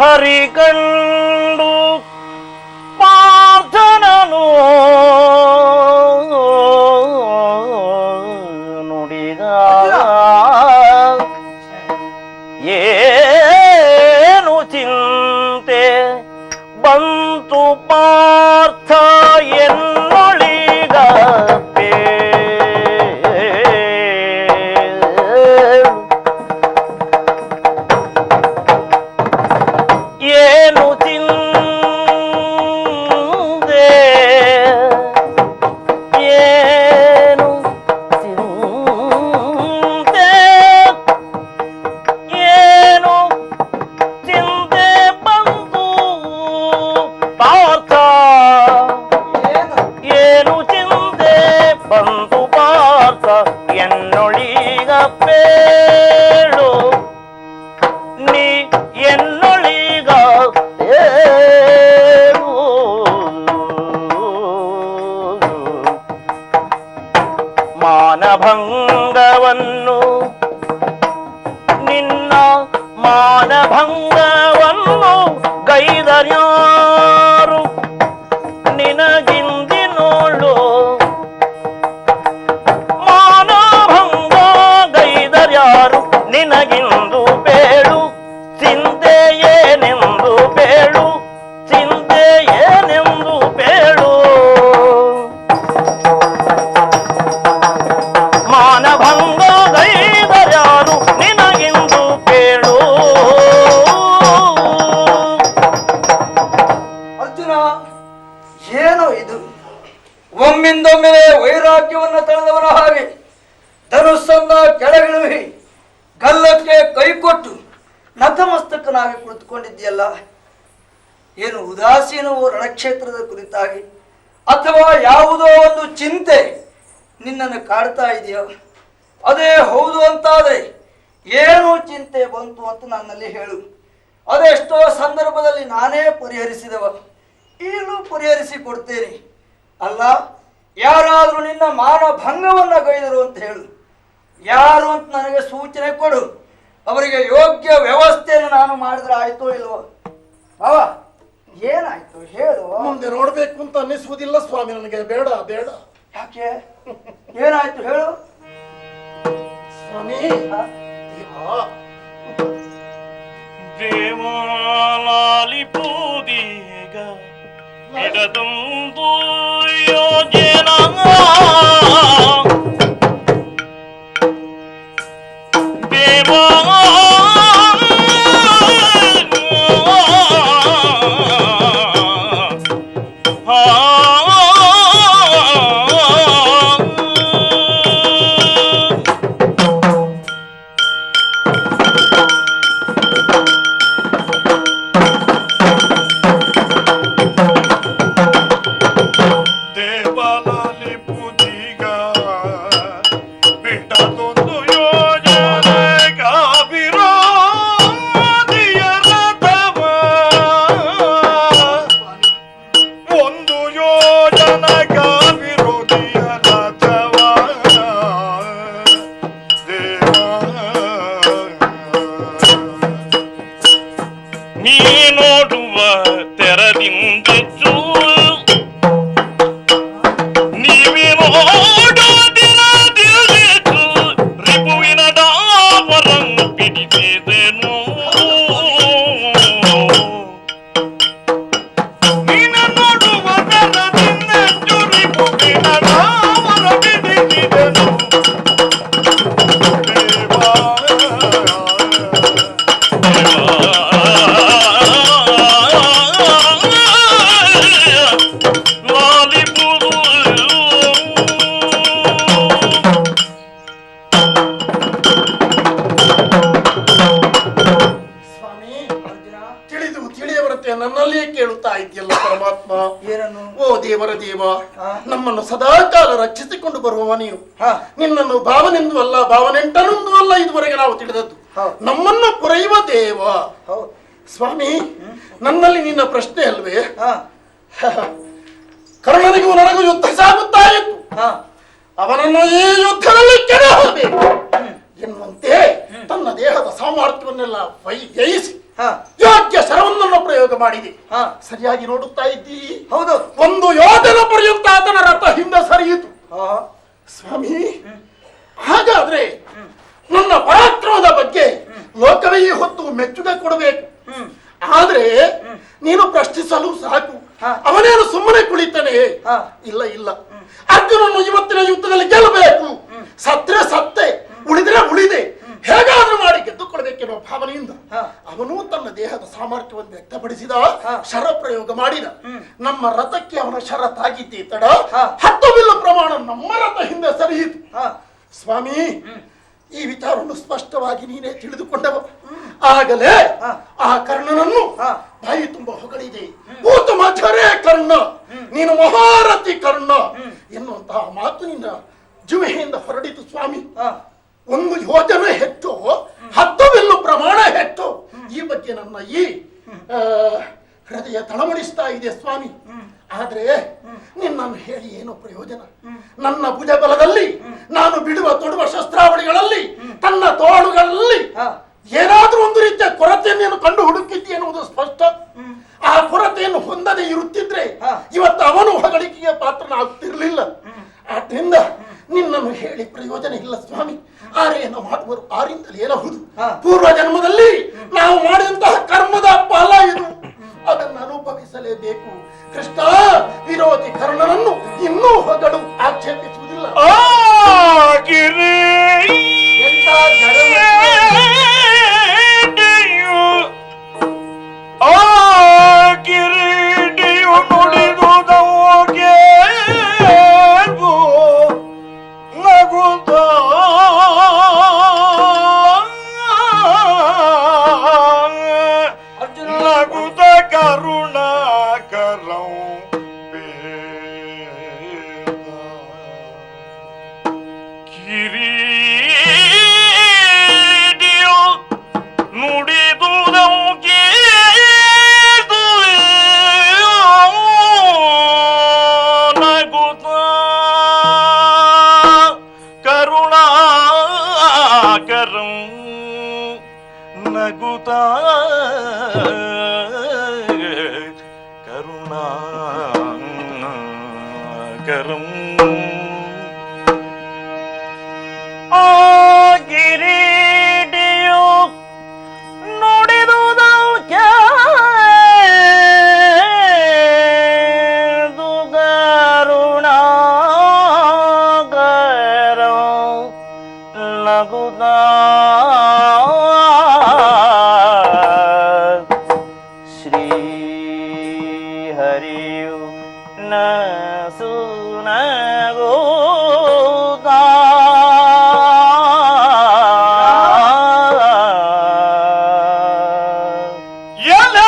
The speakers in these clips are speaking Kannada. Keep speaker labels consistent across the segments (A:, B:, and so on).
A: ಹರಿಕಂಡು ಪಾರ್ಥನನು ಮಾನಭಂಗವನ್ನು ಗೈದರ್ಯಾರು
B: ವೈರಾಗ್ಯವನ್ನು ತಳೆದವನ ಹಾಗೆ. ಧನುಸ್ಸನ್ನ ಕೆಳಗಿಳುವಿ. ಗಲ್ಲಕ್ಕೆ ಕೈ ಕೊಟ್ಟು ನತಮಸ್ತಕನಾಗಿ ಕುಳಿತುಕೊಂಡಿದ್ದೀಯಲ್ಲ. ಏನು ಉದಾಸೀನವು ರಣಕ್ಷೇತ್ರದ ಕುರಿತಾಗಿ ಅಥವಾ ಯಾವುದೋ ಒಂದು ಚಿಂತೆ ನಿನ್ನನ್ನು ಕಾಡ್ತಾ ಇದೆಯೋ? ಅದೇ ಹೌದು ಅಂತಾದರೆ ಏನು ಚಿಂತೆ ಬಂತು ಅಂತ ನನ್ನಲ್ಲಿ ಹೇಳು. ಅದೆಷ್ಟೋ ಸಂದರ್ಭದಲ್ಲಿ ನಾನೇ ಪರಿಹರಿಸಿದವ. ಈಗಲೂ ಪರಿಹರಿಸಿ ಕೊಡ್ತೇನೆ. ಅಲ್ಲ ಯಾರಾದರೂ ನಿನ್ನ ಮಾನಭಂಗವನ್ನು ಗೈದರು ಅಂತ ಹೇಳು. ಯಾರು ಅಂತ ನನಗೆ ಸೂಚನೆ ಕೊಡು. ಅವರಿಗೆ ಯೋಗ್ಯ ವ್ಯವಸ್ಥೆಯನ್ನು ನಾನು ಮಾಡಿದ್ರೆ ಆಯ್ತೋ ಇಲ್ವೋ? ಅವ ಏನಾಯ್ತು? ಹೇಳು.
C: ಮುಂದೆ ನೋಡ್ಬೇಕು ಅಂತ ಅನ್ನಿಸುವುದಿಲ್ಲ ಸ್ವಾಮಿ ನನಗೆ ಬೇಡ ಬೇಡ.
B: ಯಾಕೆ? ಏನಾಯ್ತು ಹೇಳು.
C: ಸ್ವಾಮಿ
A: ದೇವಾಲಿ ಪೂದೀಗ ಇಡದೊಂದು ಯೋಜನ
C: ನನ್ನಲ್ಲಿಯೇ ಕೇಳುತ್ತಾ ಇದೆಯಲ್ಲ ಪರಮಾತ್ಮ?
B: ಏನನ್ನು?
C: ಓ ದೇವರ ದೇವ? ನಮ್ಮನ್ನು ಸದಾಕಾಲ ರಕ್ಷಿಸಿಕೊಂಡು ಬರುವವ ನೀನು
B: ಹಾ.
C: ನಿನ್ನನ್ನು ಭಾವನೆಂದು ಅಲ್ಲ ಭಾವನೆಂಟನೊಂದು ಅಲ್ಲ ಇದುವರೆಗೆ ನಾವು ತಿಳಿದದ್ದು. ನಮ್ಮನ್ನು ಪೊರೆಯುವ ದೇವ. ಸ್ವಾಮಿ ನನ್ನಲ್ಲಿ ನಿನ್ನ ಪ್ರಶ್ನೆ ಅಲ್ವೇ?
B: ಹಾ.
C: ಕರ್ಣನಿಗೂ ನನಗೂ ಯುದ್ಧ ಸಾಗುತ್ತಾ ಇತ್ತು.
B: ಹಾ.
C: ಅವನನ್ನು ಈ ಯುದ್ಧದಲ್ಲಿ ಕೆಡಹಬೇಕು ಎನ್ನುವಂತೆ ತನ್ನ ದೇಹದ ಸಾಮರ್ಥ್ಯವನ್ನೆಲ್ಲ ವೈಜಯಿಸಿ
B: ಹಾ
C: ಯೋಗ್ಯ ಶರವನ್ನನ್ನು ಪ್ರಯೋಗ ಮಾಡಿದೆ?
B: ಹಾ.
C: ಸರಿಯಾಗಿ ನೋಡುತ್ತಾ ಇದ್ದೀ?
B: ಹೌದು.
C: ಒಂದು ಯೋಧನ ಪ್ರಯುಕ್ತ ಆತನ ರಥ ಹಿಂದೆ ಸರಿಯಿತು. ಸ್ವಾಮಿ ಹಾಗಾದ್ರೆ ನನ್ನ ಪರಾಕ್ರಮದ ಬಗ್ಗೆ ಲೋಕವೇ ಹೊತ್ತು ಮೆಚ್ಚುಗೆ ಕೊಡಬೇಕು. ಆದ್ರೆ ನೀನು ಪ್ರಶ್ನಿಸಲು ಸಾಕು. ಅವನೇನು ಸುಮ್ಮನೆ ಕುಳಿತಾನೆ?
B: ಹಾ.
C: ಇಲ್ಲ ಶರ ಪ್ರಯೋಗ ಮಾಡಿದ ನಮ್ಮ ರಥಕ್ಕೆ ಅವನ ಶರ ತಾಗಿದ್ದೆ ತಡ. ಹತ್ತು ಬಿಲ್ಲ ಪ್ರಮಾಣ ನಮ್ಮ ರಥ ಹಿಂದೆ ಸರಿಯಿತು. ಸ್ವಾಮಿ ಈ ವಿಚಾರವನ್ನು ಸ್ಪಷ್ಟವಾಗಿ ನೀನೇ ತಿಳಿದುಕೊಂಡವ. ಆಗಲೇ. ಆ ಕರ್ಣನನ್ನು. ಬಾಯಿ ತುಂಬ ಹೊಗಳಿದೆ. ಉತ್ತಮ ಚರೇ ಕರ್ಣ. ನೀನು ಮಹಾರಥಿ ಕರ್ಣ. ಎನ್ನುವಂತಹ ಮಾತು ನಿನ್ನ ಜುವೆಯಿಂದ ಹೊರಡಿತು ಸ್ವಾಮಿ. ಒಂದು ಯೋಜನೆ ಹೆಚ್ಚು ಹತ್ತು ಬಿಲ್ಲು ಪ್ರಮಾಣ ಹೆಚ್ಚು. ಈ ಬಗ್ಗೆ ನನ್ನ ಈ ಆ, ಹೃದಯ ತಳಮಳಿಸ್ತಾ ಇದೆ ಸ್ವಾಮಿ. ಆದ್ರೆ ನಿನ್ನನ್ನು ಹೇಳಿ ಏನು ಪ್ರಯೋಜನ? ನನ್ನ ಭುಜಬಲದಲ್ಲಿ ನಾನು ಬಿಡುವ ತೊಡುವ ಶಸ್ತ್ರಾವಳಿಗಳಲ್ಲಿ ತನ್ನ ತೋಳುಗಳಲ್ಲಿ ಏನಾದರೂ ಒಂದು ರೀತಿಯ ಕೊರತೆಯನ್ನು ನೀನು ಕಂಡು ಹುಡುಕಿದ್ದಿ ಎನ್ನುವುದು ಸ್ಪಷ್ಟ. ಆ ಕೊರತೆಯನ್ನು ಹೊಂದದೆ ಇರುತ್ತಿದ್ರೆ. ಇವತ್ತು ಅವನು ಹೊಗಳಿಕೆಯ ಪಾತ್ರನಾಗುತ್ತಿರಲಿಲ್ಲ. ಆದ್ರಿಂದ ನಿನ್ನನ್ನು ಹೇಳಿ ಪ್ರಯೋಜನ ಇಲ್ಲ ಸ್ವಾಮಿ. ಆರೇನು ಮಾಡುವರು ಆರಿಂದಲೇ ಏನಬಹುದು. ಪೂರ್ವ ಜನ್ಮದಲ್ಲಿ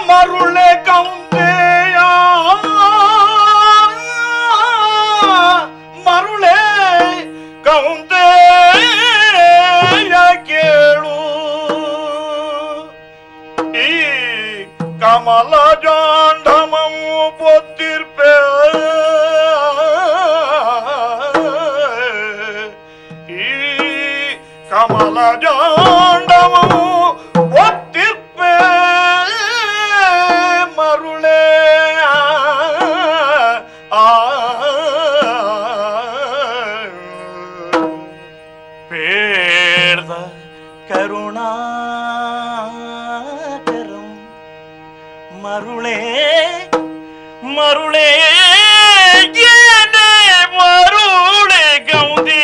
A: ಎಲೆ பேர்த. கருணாகரம் மருளே மருளே மருளே கௌதி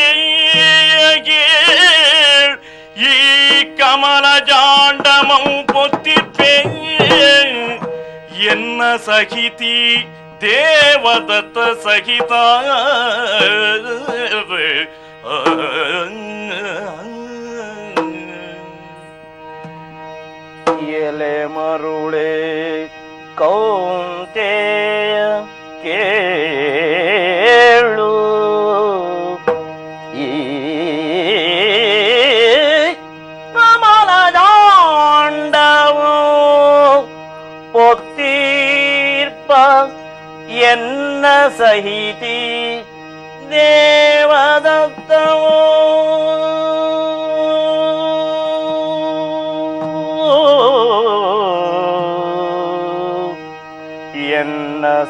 A: கமல ஜாண்டமம் பொத்தி என்ன சகிதி தேவதத்த சகிதா ಎಲೆ ಮರುಳೆ ಕೌಂತೆಯ ಕೇಳು. ಈ ಕಮಲದಾಂಡವು ಒಕ್ತೀರ್ಪ
D: ಎನ್ನ ಸಹಿತಿ ದೇವದತ್ತವೋ.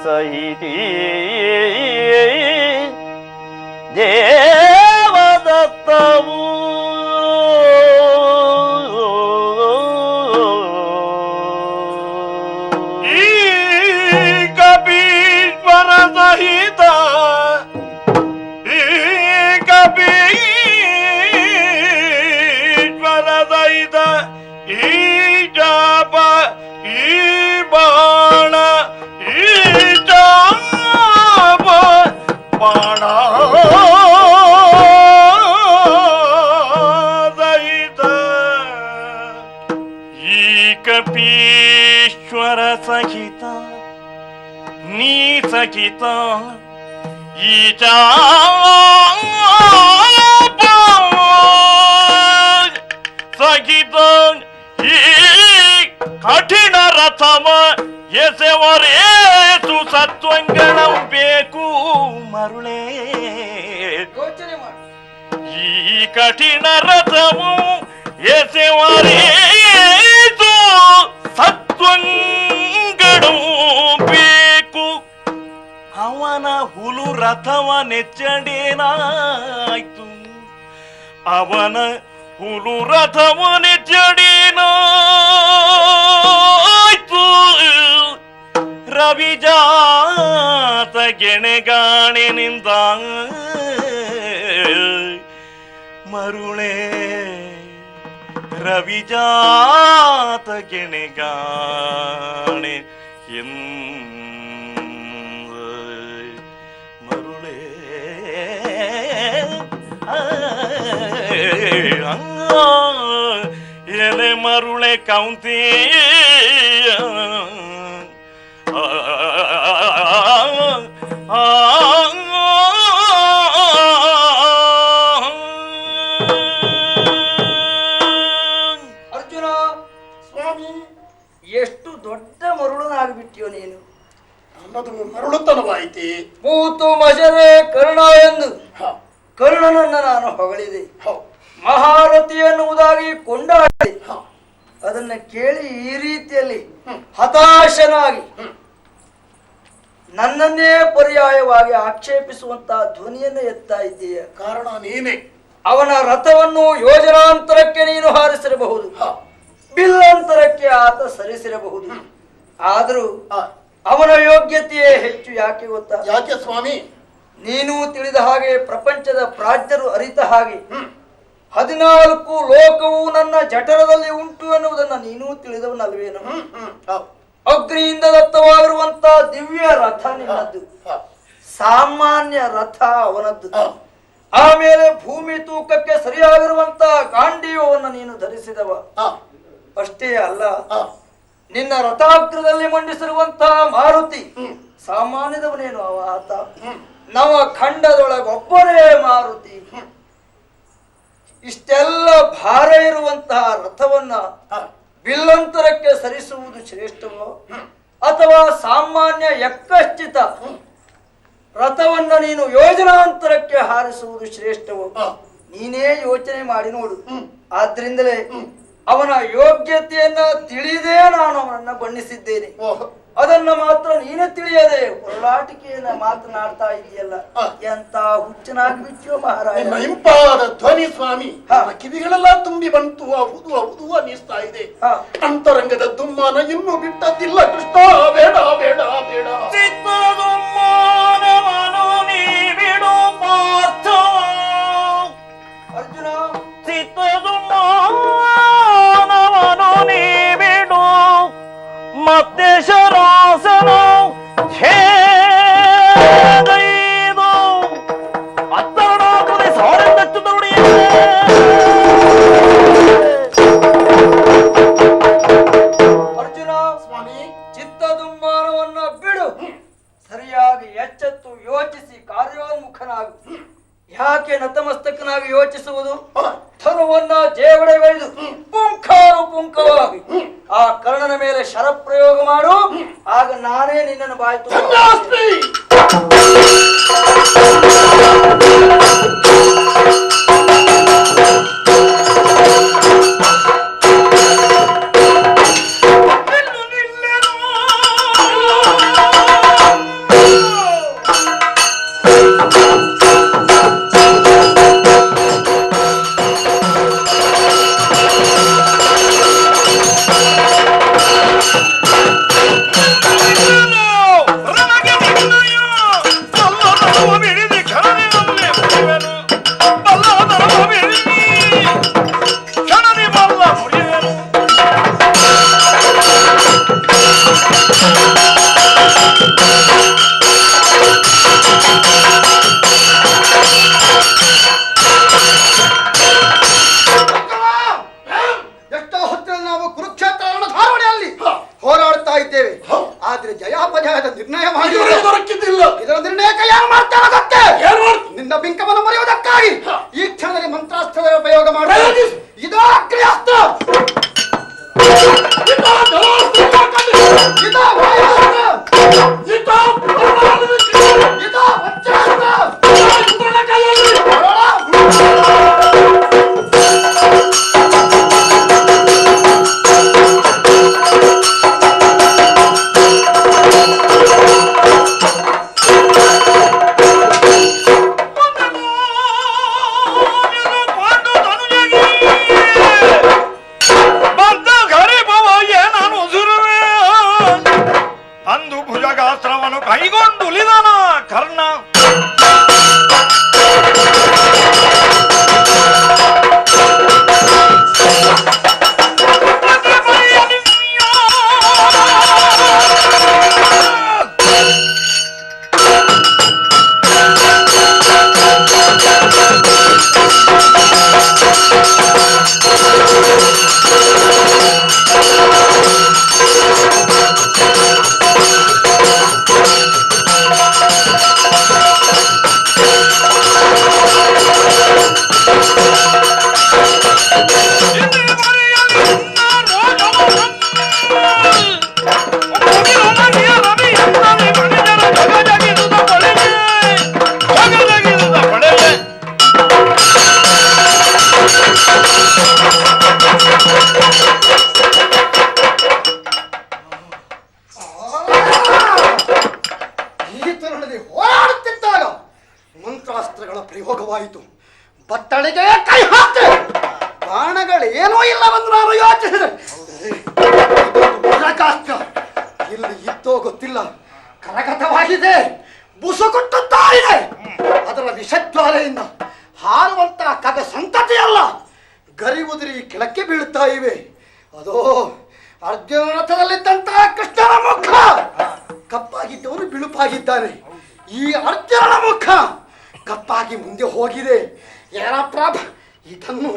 A: ಸಹಿತಿ ದೇವದತ್ತವು ನೀ ಸಹಿತ ಈ ಚಾಪ ಸಹಿತ ಈ ಕಠಿಣ ರಥವ ಎಸೆವರೇಸು ಸತ್ವಂಗಣ ಬೇಕು ಮರುಳೇ. ಈ ಕಠಿಣ ರಥವು ಎಸೆವರೇದು ಸತ್ವಂಗಡು ಬೇಕು ಅವನ ಹುಲು ರಥವ ನೆಚ್ಚಡೇನಾಯ್ತು? ಅವನ ಹುಲು ರಥವ ನೆಚ್ಚಡೇನಾಯ್ತು? ರವಿಜಾತ ಗೆಣೆಗಾಣಿನಿಂದ ಮರುಳೆ. ರವಿಜಾತ ಗೆಣೆಗಾಣೆ ಎಂದ ಎಲೆ ಮರುಳೆ ಕೌಂತಿ.
B: ಅರ್ಜುನ
C: ಸ್ವಾಮಿ
B: ಎಷ್ಟು ದೊಡ್ಡ ಮರುಳನಾಗ್ಬಿಟ್ಟಿಯೋ ನೀನು.
C: ಅನ್ನೋದು ಮರಳುತನವಾಯಿತೆ.
B: ಮೂತು ಮಜರೆ ಕರುಣ ಎಂದು. ಕರುಣನನ್ನು ನಾನು ಹೊಗಳಿದೆ.
C: ಹೌ,
B: ಮಹಾರಥಿ ಎನ್ನುವುದಾಗಿ
C: ಕೊಂಡಾಡಿ.
B: ಅದನ್ನ ಕೇಳಿ ಈ ರೀತಿಯಲ್ಲಿ ಹತಾಶನಾಗಿ ನನ್ನನ್ನೇ ಪರ್ಯಾಯವಾಗಿ ಆಕ್ಷೇಪಿಸುವಂತಹ ಧ್ವನಿಯನ್ನು ಎತ್ತಾ ಇದ್ದೀಯ.
C: ಕಾರಣ ನೀನೇ.
B: ಅವನ ರಥವನ್ನು ಯೋಜನಾಂತರಕ್ಕೆ ನೀನು ಹಾರಿಸಿರಬಹುದು. ಬಿಲ್ಲಾಂತರಕ್ಕೆ ಆತ ಸರಿಸಿರಬಹುದು. ಆದರೂ ಅವನ ಯೋಗ್ಯತೆಯೇ ಹೆಚ್ಚು ಯಾಕೆ ಗೊತ್ತಾ?
C: ಯಾಕೆ ಸ್ವಾಮಿ?
B: ನೀನು ತಿಳಿದ ಹಾಗೆ ಪ್ರಪಂಚದ ಪ್ರಾಜ್ಞರು ಅರಿತ ಹಾಗೆ ಹದಿನಾಲ್ಕು ಲೋಕವು ನನ್ನ ಜಠರದಲ್ಲಿ ಉಂಟು ಎನ್ನುವುದನ್ನು ನೀನು ತಿಳಿದವನಲ್ವೇನು? ಅಗ್ನಿಯಿಂದ ದತ್ತವಾಗಿರುವಂತ ದಿವ್ಯ ರಥ ನಿನ್ನದ್ದು. ಸಾಮಾನ್ಯ ರಥ ಅವನದ್ದು. ಆಮೇಲೆ ಭೂಮಿ ತೂಕಕ್ಕೆ ಸರಿಯಾಗಿರುವಂತ ಗಾಂಡೀವವನ್ನು ನೀನು ಧರಿಸಿದವ. ಅಷ್ಟೇ ಅಲ್ಲ ನಿನ್ನ ರಥಾಗ್ರದಲ್ಲಿ ಮಂಡಿಸಿರುವಂತಹ ಮಾರುತಿ. ಸಾಮಾನ್ಯದವನೇನು ಅವ ಆತ? ನವ ಖಂಡದೊಳಗೊಬ್ಬರೇ ಮಾರುತಿ. ಇಷ್ಟೆಲ್ಲ ಭಾರ ಇರುವಂತಹ ರಥವನ್ನ ಬಿಲ್ಲಂತರಕ್ಕೆ ಸರಿಸುವುದು ಶ್ರೇಷ್ಠವೋ? ಅಥವಾ ಸಾಮಾನ್ಯ ಯಕ್ಕಶ್ಚಿತ ರಥವನ್ನ ನೀನು ಯೋಜನಾಂತರಕ್ಕೆ ಹಾರಿಸುವುದು ಶ್ರೇಷ್ಠವೋ? ನೀನೇ ಯೋಚನೆ ಮಾಡಿ ನೋಡು. ಆದ್ರಿಂದಲೇ ಅವನ ಯೋಗ್ಯತೆಯನ್ನ ತಿಳಿದೇ ನಾನು ಅವನನ್ನ ಬಣ್ಣಿಸಿದ್ದೇನೆ. ಅದನ್ನ ಮಾತ್ರ ನೀನೇ ತಿಳಿಯದೆ. ಹೊರಲಾಟಿಕೆಯನ್ನ ಮಾತನಾಡ್ತಾ ಇದೆಯಲ್ಲ. ಎಂತ ಹುಚ್ಚನಾಗ್ಬಿಟ್ಟಿಯೋ ಮಹಾರಾಜ.
C: ಇಂಪಾದ ಧ್ವನಿ ಸ್ವಾಮಿ ಕಿವಿಗಳೆಲ್ಲ ತುಂಬಿ ಬಂತು. ಹೌದು ಹೌದು ಅನ್ನಿಸ್ತಾ ಇದೆ. ಅಂತರಂಗದ ದುಮ್ಮಾನ ಇನ್ನೂ ಬಿಟ್ಟದಿಲ್ಲ ಕೃಷ್ಣ. ಬೇಡ ಬೇಡ ಬೇಡ.
B: উম্মতে সরাসনা ಯಾಕೆ ನತಮಸ್ತಕನಾಗಿ ಯೋಚಿಸುವುದು? ಧನುವನ್ನ ಜೇವಡೆಗೈದು ಪುಂಖಾನು ಪುಂಖವಾಗಿ ಆ ಕರ್ಣನ ಮೇಲೆ ಶರಪ್ರಯೋಗ ಮಾಡು. ಆಗ ನಾನೇ ನಿನ್ನನ್ನು ಬಾಯ್ತು
E: Thank నందు భుజగాశ్రమను కైగొండు కర్ణ. ಏನಿದೆ ಬುಸುಗುಟ್ಟು ತಾಳಿದೆ ಅದರ ವಿಷಜ್ವಾಲೆಯಿಂದ ಹಾರುವಂತಹ ಕಗ ಸಂತತಿಯಲ್ಲ ಗರಿ ಉದುರಿ ಕೆಳಕ್ಕೆ ಬೀಳುತ್ತಾ ಇವೆ. ಅದೋ ಅರ್ಜುನ ರಥದಲ್ಲಿದ್ದಂತಹ ಕೃಷ್ಣನ ಮುಖ. ಕಪ್ಪಾಗಿದ್ದವನು ಬಿಳುಪಾಗಿದ್ದಾನೆ. ಈ ಅರ್ಜುನನ ಮುಖ ಕಪ್ಪಾಗಿ ಮುಂದೆ ಹೋಗಿದೆ. ಏನಪ್ಪ ಇದನ್ನು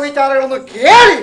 E: ವಿಚಾರಗಳನ್ನು ಕೇಳಿ